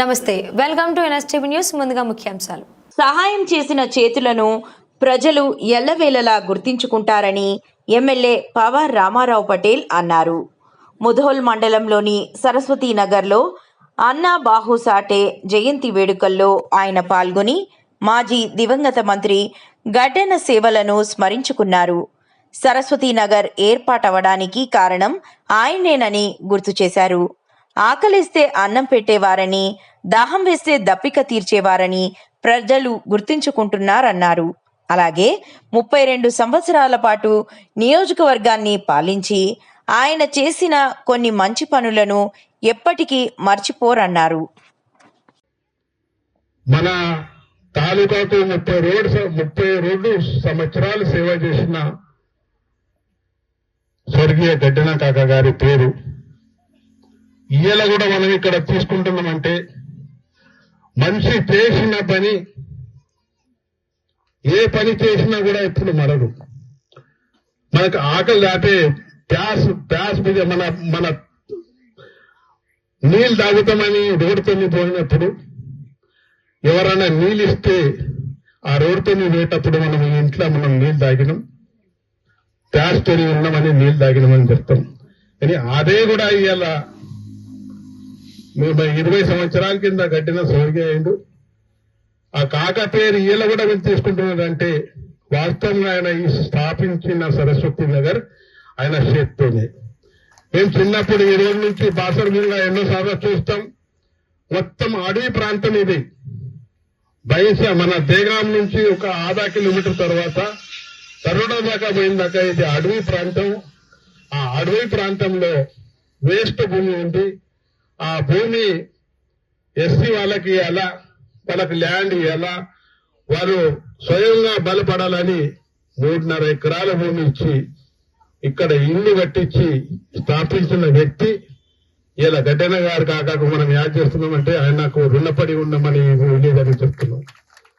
నమస్తే welcome to NSTV news ముందుగా ముఖ్యాంశాలు. సహాయం చేసిన చేతులను ప్రజలు ఎల్లవేళలా గుర్తించుకుంటారని ఎమ్మెల్యే పవార్ రామారావు పటేల్ అన్నారు. ముధోల్ మండలంలోని సరస్వతీ నగర్లో అన్నా బాహు సాటే జయంతి వేడుకల్లో ఆయన పాల్గొని మాజీ దివంగత మంత్రి గడ్డన సేవలను స్మరించుకున్నారు. సరస్వతీ నగర్ ఏర్పాటవడానికి కారణం ఆయనేనని గుర్తు చేశారు. ఆకలిస్తే అన్నం పెట్టేవారని దాహం వేస్తే దప్పిక తీర్చేవారని ప్రజలు గుర్తించుకుంటున్నారన్నారు. అలాగే ముప్పై రెండు సంవత్సరాల పాటు నియోజకవర్గాన్ని పాలించి ఆయన చేసిన కొన్ని మంచి పనులను ఎప్పటికీ మర్చిపోరన్నారు. మన తాలూకాకు ముప్పై రోడ్డు ముప్పై రెండు సంవత్సరాలు సేవ చేసిన స్వర్గీయ గడ్డన కాక గారి పేరు. ఇయ్యల కూడా మనం ఇక్కడ తీసుకుంటున్నామంటే మనిషి చేసిన పని ఏ పని చేసినా కూడా ఎప్పుడు మరడు మనకు ఆకలి దాటే ప్యాస్ ప్యాస్ మీద మన మన నీళ్ళు తాగుతామని రోడ్డుతో పోయినప్పుడు ఎవరైనా నీళ్ళు ఇస్తే ఆ రోడ్డుతోని పోయేటప్పుడు మనం ఇంట్లో మనం నీళ్ళు తాగినాం. ప్యాస్తో ఉన్నామని నీళ్ళు తాగినామని చెప్తాం. కానీ అదే కూడా ఇవాళ మేము ఇరవై సంవత్సరాల కింద కట్టిన సోరిగా ఆ కాక పేరు ఈయన కూడా వీళ్ళు తీసుకుంటున్నాడంటే వాస్తవంగా ఆయన ఈ స్థాపించిన సరస్వతి నగర్ ఆయన చేత్తోనే. మేము చిన్నప్పుడు ఈ రోజు నుంచి బాసరగుంగా ఎన్నోసార్లు చూస్తాం. మొత్తం అడవి ప్రాంతం ఇది. బయస మన దేగాం నుంచి ఒక ఆధా కిలోమీటర్ తర్వాత తరుణ దాకా పోయిందాక ఇది అడవి ప్రాంతం. ఆ అడవి ప్రాంతంలో వేస్ట్ భూమి ఉంది. ఆ భూమి ఎస్సీ వాళ్ళకి ఎలా వాళ్ళకి ల్యాండ్ ఎలా వారు స్వయంగా బలపడాలని మూడున్నర ఎకరాల భూమి ఇచ్చి ఇక్కడ ఇల్లు కట్టించి స్థాపించిన వ్యక్తి ఇలా గడ్డన గారు కాక మనం యాడ్ చేస్తున్నామంటే ఆయనకు రుణపడి ఉండమని విలేదని చెప్తున్నాం